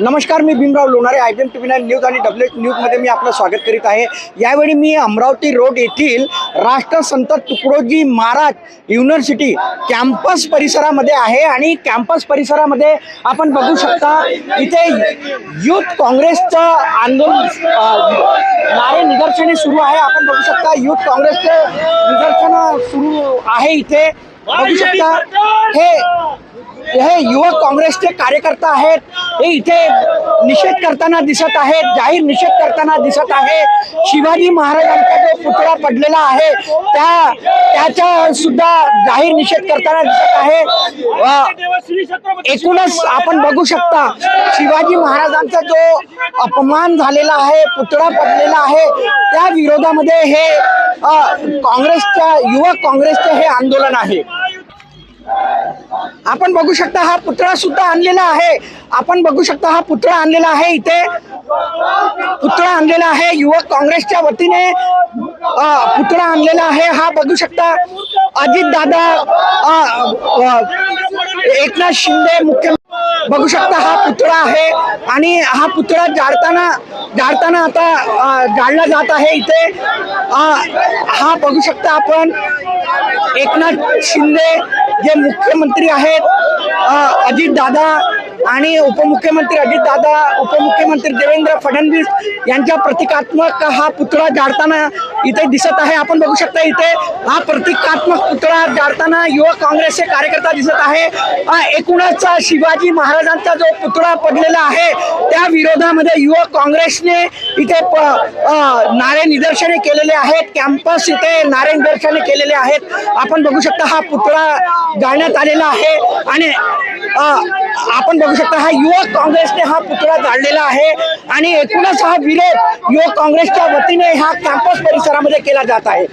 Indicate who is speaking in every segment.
Speaker 1: नमस्कार मी Bhimrao Lonare I B M T V nine news आणि W H न्यूजमध्ये मी आपलं स्वागत करीत आहे. यावेळी मी अमरावती रोड येथील राष्ट्रसंत तुकडोजी महाराज युनिव्हर्सिटी कॅम्पस परिसरामध्ये आहे आणि कॅम्पस परिसरामध्ये आपण बघू शकता इथे युथ काँग्रेसचं आंदोलन नारे निदर्शने सुरू आहे. आपण बघू शकता युथ काँग्रेसचे निदर्शनं सुरू आहे इथे. बघू शकता हे हे युवक काँग्रेसचे कार्यकर्ता आहेत हे इथे निषेध करताना दिसत आहेत जाहीर निषेध करताना दिसत आहे शिवाजी महाराजांचा जो पुतळा पडलेला आहे त्या त्याचा सुद्धा जाहीर निषेध करताना दिसत आहे. एकूणच आपण बघू शकता शिवाजी महाराजांचा जो अपमान झालेला आहे पुतळा पडलेला आहे त्या विरोधामध्ये हे काँग्रेसच्या युवक काँग्रेसचे हे आंदोलन आहे. आपण बघू शकता हा पुतळा सुद्धा आणलेला आहे. आपण बघू शकता हा पुतळा आणलेला आहे इथे. पुतळा आणलेला आहे युवक काँग्रेसच्या वतीने पुतळा आणलेला आहे. हा बघू शकता अजित दादा एकनाथ शिंदे मुख्य बघू शकता हा पुतळा आहे आणि हा पुतळा जाळताना जाळताना आता अ, जाळला जात आहे इथे. हा बघू शकता आपण एकनाथ शिंदे जे मुख्यमंत्री आहेत. अजित दादा आणि उपमुख्यमंत्री अजितदादा उपमुख्यमंत्री देवेंद्र फडणवीस यांच्या प्रतिकात्मक हा पुतळा जाळताना इथे दिसत आहे. आपण बघू शकता इथे हा प्रतिकात्मक पुतळा जाळताना युवक काँग्रेसचे कार्यकर्ता दिसत आहे. एकूणच शिवाजी महाराजांचा जो पुतळा पडलेला आहे त्या विरोधामध्ये युवक काँग्रेसने इथे प- नारे निदर्शने केलेले आहेत. कॅम्पस इथे नारे निदर्शने केलेले आहेत. आपण बघू शकता हा पुतळा जाळण्यात आलेला आहे. आणि आपण बघू शकता हा युवक काँग्रेसने हा पुतळा जाळलेला आहे. आणि एकूणच हा विरोध युवक काँग्रेसच्या वतीने ह्या कॅम्पस परिसरामध्ये केला जात आहे.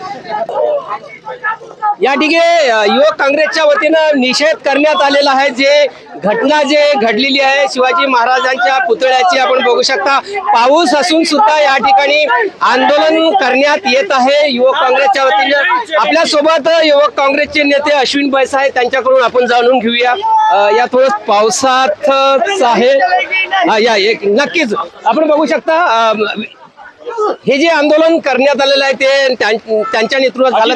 Speaker 2: या ठिकाणी युवक काँग्रेसच्या वतीनं निषेध करण्यात आलेला आहे. जे घटना जे घडलेली आहे शिवाजी महाराजांच्या पुतळ्याची आपण बघू शकता. पाऊस असून सुद्धा या ठिकाणी आंदोलन करण्यात येत आहे. युवक काँग्रेसच्या वतीनं आपल्यासोबत युवक काँग्रेसचे नेते अश्विन बैस आहे त्यांच्याकडून आपण जाणून घेऊया. या थोडं पावसातच आहे. या एक नक्कीच. आपण बघू शकता हे जे आंदोलन करण्यात आलेलं आहे ते त्यां- त्यांच्या नेतृत्वात झालं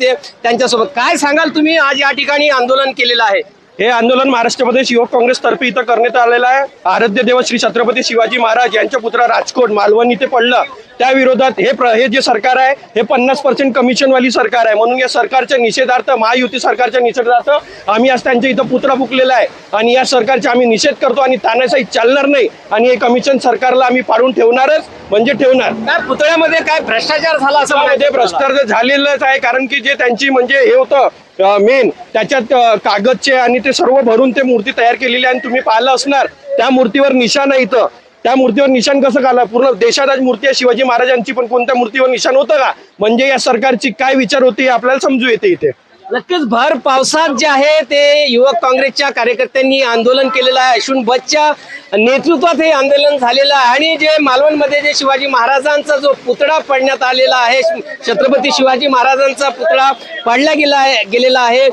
Speaker 2: ते त्यांच्यासोबत. काय सांगाल तुम्ही आज या ठिकाणी आंदोलन केलेलं आहे?
Speaker 3: हे आंदोलन महाराष्ट्र प्रदेश युवक काँग्रेस तर्फे इथं करण्यात आलेलं आहे. आराध्य देव श्री छत्रपती शिवाजी महाराज यांच्या पुत्रा राजकोट मालवण इथे पडलं. त्या विरोधात हे प्र- हे जे सरकार आहे हे पन्नास पर्सेंट कमिशनवाली सरकार आहे. म्हणून या सरकारच्या निषेधार्थ महायुती सरकारच्या निषेधार्थ आम्ही आज त्यांच्या इथं पुतळा फुकलेला आहे. आणि या सरकारचा आम्ही निषेध करतो आणि तानाशाही चालणार नाही. आणि हे कमिशन सरकारला आम्ही पाडून ठेवणारच म्हणजे ठेवणार.
Speaker 2: काय पुतळ्यामध्ये काय भ्रष्टाचार झाला असं
Speaker 3: भ्रष्टाचार झालेलंच आहे. कारण की जे त्यांची म्हणजे हे होतं मेन त्याच्यात कागदचे आणि ते सर्व भरून ते मूर्ती तयार केलेली आहे आणि तुम्ही पाहिलं असणार त्या मूर्तीवर निशाण आहे इथं. त्या मूर्तीवर निशाण कसं काला पूर्ण देशात आज मूर्ती आहे शिवाजी महाराजांची पण कोणत्या मूर्तीवर निशाण होतं का? म्हणजे या सरकारची काय विचार होते हे आपल्याला समजू येते इथे.
Speaker 2: नक्कीच भर पावसात जे आहे ते युवक काँग्रेसच्या कार्यकर्त्यांनी आंदोलन केलेलं आहे. अश्विन बच्च्या नेतृत्वात हे आंदोलन झालेलं आहे. आणि जे मालवणमध्ये जे शिवाजी महाराजांचा जो पुतळा पडण्यात आलेला आहे छत्रपती शिवाजी महाराजांचा पुतळा पाडला गेला आहे गेलेला आहे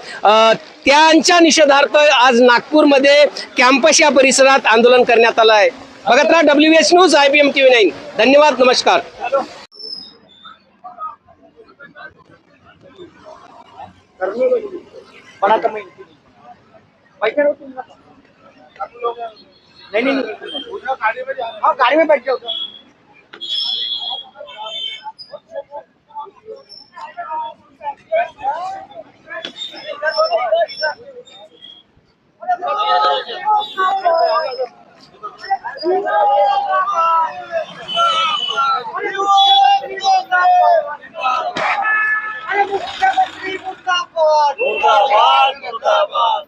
Speaker 2: त्यांच्या निषेधार्थ आज नागपूरमध्ये कॅम्पस या परिसरात आंदोलन करण्यात आलं आहे. बघत राहा W S news I B M T V nine धन्यवाद नमस्कार.
Speaker 1: बड़ा कमी पैसे नव्हते ना. नहीं नहीं हो, नहीं गाड़ी में बैठ जाओ मुर्दाबाद मुर्दाबाद.